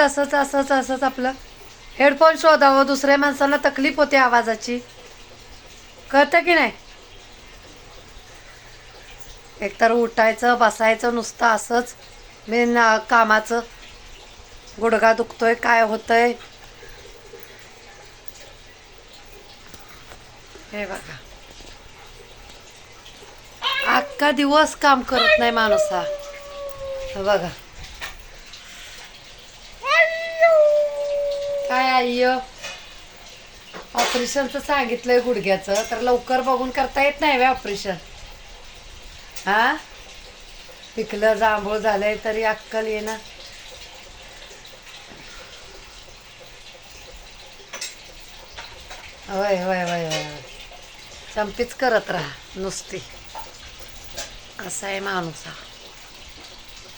असंच असंच असंच आपलं हेडफोन शोधावं दुसऱ्या माणसाला तकलीफ होते आवाजाची. कळतं की नाही? एकतर उठायचं बसायचं नुसतं असंच मेन कामाचं. गुडघा दुखतोय काय होतंय? हे बघा. अख्खा दिवस काम करत नाही माणूस हा. बघा. काय आई ऑपरेशनचं सांगितलंय गुडघ्याचं तर लवकर बघून करता येत नाही वे ऑपरेशन? हा पिकलं जांभूळ झालंय तरी अक्कल ये होय होय होय होय होय. चंपीच करत राहा नुसती. असा आहे माणूस हा.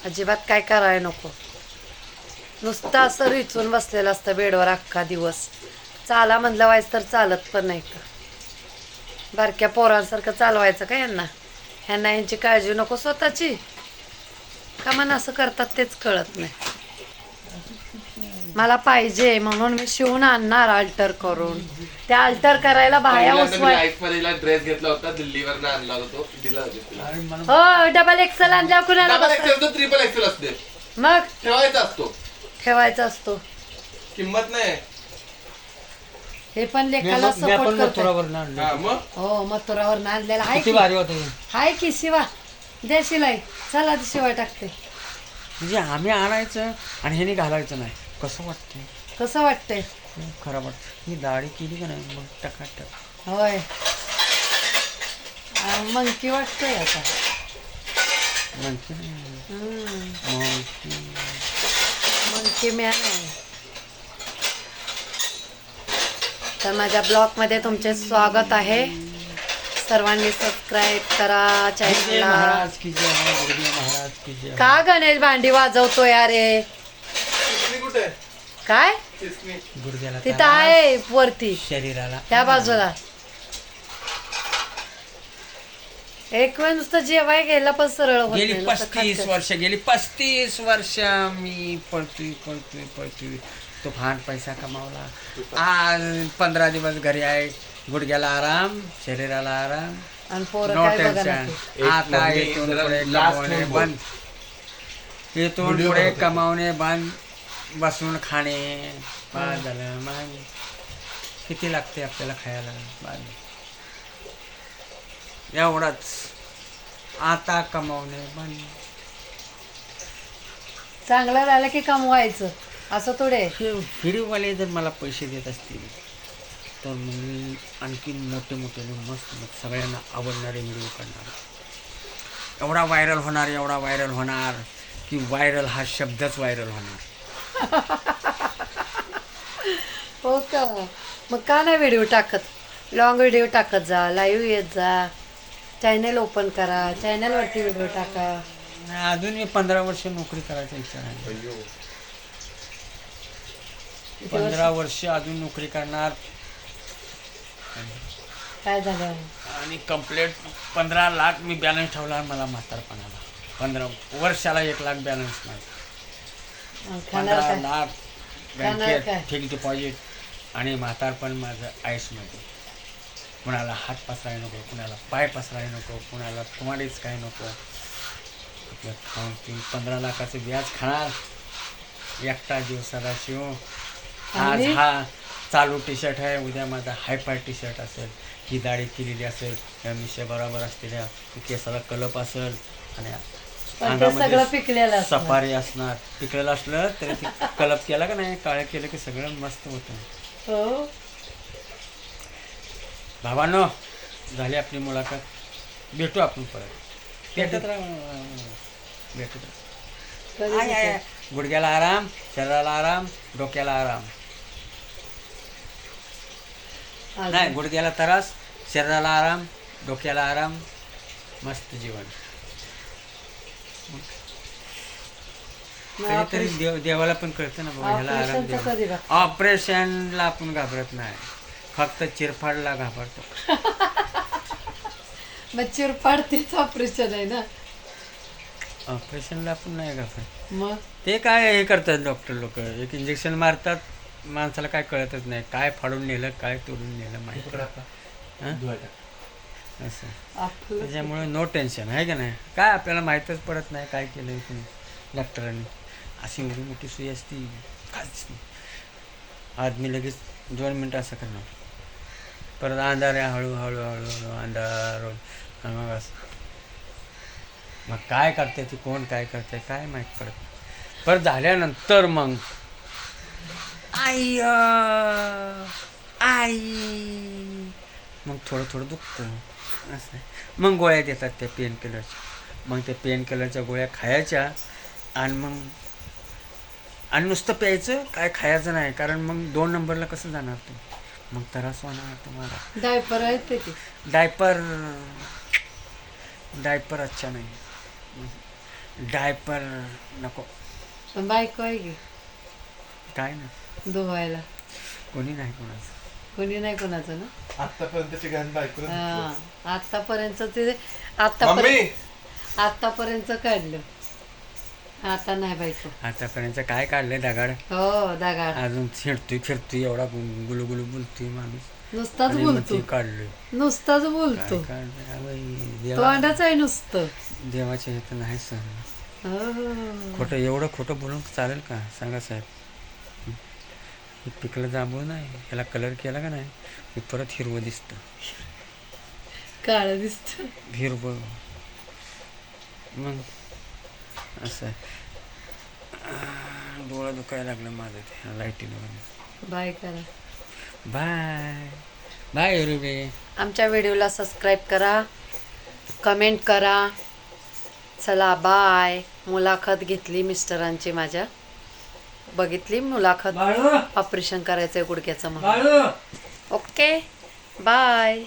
अजिबात काय करायला नको. नुसतं असं रिचून बसलेलं असतं बेडवर अख्खा दिवस. चाला म्हणलं व्हायचं तर चालत पण नाही का बारक्या पोरांसारखं चालवायचं का यांना? ह्यांना यांची काळजी नको स्वतःची. का मन असं करतात तेच कळत नाही. मला पाहिजे म्हणून मी शिवून आणणार अल्टर करून. त्या अल्टर करायला बाया उसवाय ड्रेस घेतला होता दिल्लीवर आणला हो डबल एक्सेल आणल्यावर कुणाला ट्रिपल एक्सेल असते. मग? ठेवायचा असतो. ठेवायचा असतो. किंमत नाही. हे पण लेखाला सपोर्ट करतो हा मग? हो मथुरावर आणलेला. आहे किती की भारी होतं हे. हाय की शिवा. दे शिलाई. चला ती शिवाय टाकते. म्हणजे आम्ही आणायचं आणि ह्याने घालायचं नाही. कसं वाटतंय? कसं वाटतंय? खराब वाटतं ही दाढी केली का नाही? मग टकाटक. होय. मंकी वाटतोय आता. म्हणते ना, हम्म, मग मंकी मॅन आहे. तर माझ्या ब्लॉगमध्ये तुमचे स्वागत आहे. सर्वांनी सबस्क्राईब करा चॅनलला की गणेश भांडी वाजवतोय अरे? किसनी कुठे? काय? तिथं आहे वरती. शरीराला. त्या बाजूला. एक वेळ नुसतं जेवाय गेलं पण सरळ होत गेली नाही, नुसतं पस्तीस खातं. वर्ष गेली पस्तीस वर्ष मी पळतोय पळतोय पळतोय. तो फान पैसा कमावला. आज पंधरा दिवस घरी आहे. गुडघ्याला आराम शरीराला आराम. आणि पोरं नो काय बघा टेन्शन एक आता मम्मी इथून जरा पुढे last कमावणे. बंद. इथून Video पुढे बनवतोय. कमावणे बंद. बसून खाणे बाद झालं मग. किती लागते आपल्याला खायला? बाद. एवढंच. आता कमावणे बंद. चांगलं झालं की कमवायचं. असं थोडे. व्हिडिओवाले जर मला पैसे देत असतील तर मग मी आणखी मोठे मोठे मस्त मस्त सगळ्यांना आवडणारे व्हिडिओ करणार. एवढा व्हायरल होणार एवढा व्हायरल होणार की व्हायरल हा शब्दच व्हायरल होणार. हो का? मग का नाही व्हिडिओ टाकत? लॉंग व्हिडिओ टाकत जा लाईव्ह येत जा. चॅनल ओपन करा चॅनलवरती व्हिडिओ टाका. अजून मी पंधरा वर्ष नोकरी करायचा विचार आहे. पंधरा वर्ष अजून नोकरी करणार. काय झालं? आणि कंप्लेट पंधरा लाख मी बॅलन्स ठेवला मला म्हातारपणाला. पंधरा वर्षाला एक लाख बॅलन्स खाणार पंधरा काय? लाख खाणार बँकेत? फिक्स डिपॉझिट आणि म्हातारपण माझं आयुषमध्ये कुणाला हात पसराय नको कुणाला पाय पसराय नको कुणाला तुम्हालाच काय नको. आपलं खाऊन पिऊन पंधरा लाखाचं व्याज खाणार. एकटा दिवसाला शिव आज? हा चालू टी शर्ट आहे उद्या माझा हायफाय टी शर्ट असेल. ही दाढी केलेली असेल या मिशा बरोबर असलेल्या केसाला कलप असेल आणि सगळं पिकलेलं. सफारी असणार. पिकलेलं असलं तरी ते कलप केला का नाही? काळं केलं की सगळं मस्त होतं. हो. भावानो झाली आपली मुलाखत. भेटू आपण परत. भेटत राहा. भेटत राहा? गुडघ्याला आराम शरीराला आराम डोक्याला आराम? नाही गुडघ्याला त्रास शरीराला आराम डोक्याला आराम मस्त जीवन देव देवाला पण कळतं ना बाबा ह्याला आराम ऑपरेशनला आपण घाबरत नाही. फक्त चिरफाडला घाबरतो. मग चिरपाड तेच ऑपरेशन आहे ना? ऑपरेशनला पण नाही घाबरत. मग? ते काय हे करतात डॉक्टर लोक? एक इंजेक्शन मारतात माणसाला काय कळतच नाही. काय फाडून नेलं काय तोडून नेलं माहिती हां? असं. आपलं. त्याच्यामुळे नो टेन्शन आहे का नाही? काय आपल्याला माहीतच पडत नाही काय केलं तुम्ही डॉक्टरांनी अशी एवढी मोठी सुई असती काहीच नाही. आदमी लगेच दोन मिनटं असं करणार. परत अंधार आहे हळूहळू हळूहळू अंधार मग असं. मग काय करते ती कोण काय करते काय माहीत पडत परत झाल्यानंतर मग. आई आई. मग थोडं थोडं दुखतं. असं. मग गोळ्या देतात त्या पेन किलरच्या मग त्या पेन किलरच्या गोळ्या खायच्या आणि मग आणि नुसतं प्यायचं काय खायचं नाही. कारण मग दोन नंबरला कसं जाणार तू? मग त्रास होणार तुम्हाला. डायपर आहेत ते. की डायपर डायपर अच्छा नाही. डायपर नको. पण बायको आहे की? काय ना धुवायला. कोणी नाही कोणाचं. कोणी नाही कोणाचं ना? आतापर्यंतची बायको हा. आतापर्यंत ते मम्मी! आतापर्यंत आतापर्यंत काढलं. आता नाही बायको आतापर्यंत काय काढलंय दगाड? हो दागाड. अजून फिरतोय फिरतोय एवढा गु- गुलुगुलू बोलतोय माणूस. नुसताच बोलतो. काढलोय. नुसताच बोलतो. तोंडाच आहे नुसतं. देवाच्या इथं नाही सण. हो. खोटं एवढं खोटं बोलून चालेल का? सांगा साहेब. पिकलं जांभूळ नाही? ह्याला कलर केला का नाही? परत हिरवं दिसतं. काळ दिसत. हिरवं. मग असं आहे. डोळं दुखायला लागलं माझं ते लाईटीनं बाय करा. बाय. बाय रुबे. आमच्या व्हिडिओला सबस्क्राईब करा कमेंट करा. चला बाय. मुलाखत घेतली मिस्टरांची माझ्या. बघितली मुलाखत? ऑपरेशन करायचं आहे गुडघ्याचं म्हणून. बाळू! Okay bye.